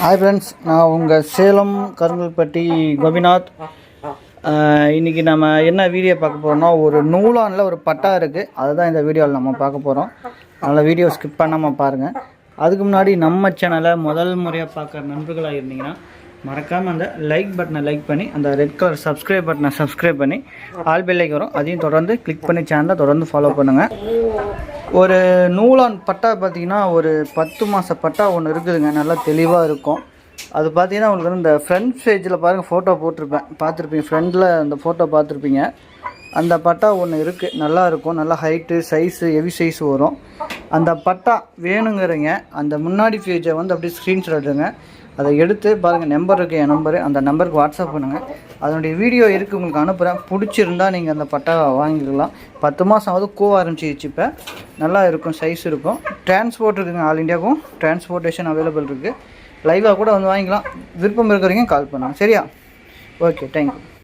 Hi friends நான் உங்கள் சேலம் கருங்கல்பட்டி கோபிநாத். இன்றைக்கி இன்னைக்கு நம்ம என்ன வீடியோ பார்க்க போகிறோம்னா ஒரு நூலானில் ஒரு பட்டா இருக்குது அதுதான் இந்த வீடியோவில் நம்ம பார்க்க போகிறோம் அதனால் வீடியோ ஸ்கிப் பண்ணாமல் பாருங்கள் அதுக்கு முன்னாடி நம்ம சேனலை முதல் முறையாக பார்க்குற நண்பர்களாக இருந்தீங்கன்னா மறக்காமல் அந்த லைக் பட்டனை லைக் பண்ணி அந்த ரெட் கலர் சப்ஸ்கிரைப் பட்டனை சப்ஸ்கிரைப் பண்ணி ஆல் பெல்லைக்கு வரும். அதையும் தொடர்ந்து கிளிக் பண்ணி சேனலை தொடர்ந்து ஃபாலோ பண்ணுங்கள் ஒரு நூலான் பட்டா பார்த்தீங்கன்னா ஒரு பத்து மாத பட்டா ஒன்று இருக்குதுங்க. நல்லா தெளிவாக இருக்கும். அது பார்த்தீங்கன்னா உங்களுக்கு வந்து இந்த ஃப்ரண்ட் பேஜில் பாருங்கள் ஃபோட்டோ போட்டிருப்பேன். பார்த்துருப்பீங்க ஃப்ரண்டில் அந்த ஃபோட்டோ பார்த்துருப்பீங்க. அந்த பட்டா ஒன்று இருக்குது நல்லா இருக்கும். நல்லா ஹைட்டு சைஸு ஹெவி சைஸ் வரும். அந்த பட்டா வேணுங்கிறீங்க அந்த முன்னாடி பேஜை வந்து அப்படியே ஸ்க்ரீன்ஷாட் எடுங்க. அதை எடுத்து பாருங்கள் நம்பர் இருக்குது என் நம்பரு அந்த நம்பருக்கு வாட்ஸ்அப் பண்ணுங்கள் அதனுடைய வீடியோ இருக்குது உங்களுக்கு அனுப்புகிறேன் பிடிச்சிருந்தா நீங்கள் அந்த பட்டாவை வாங்கிக்கலாம். பத்து மாதம் ஆகுது கூவ ஆரம்பிச்சிச்சு இப்போ. நல்லா இருக்கும் சைஸ் இருக்கும். டிரான்ஸ்போர்ட் இருக்குங்க ஆல் இந்தியாவுக்கும் டிரான்ஸ்போர்ட்டேஷன் அவைலபிள் இருக்குது லைவாக கூட வந்து வாங்கிக்கலாம். விருப்பம் இருக்கிறவங்க கால் பண்ணுங்கள் சரியா? Okay thank you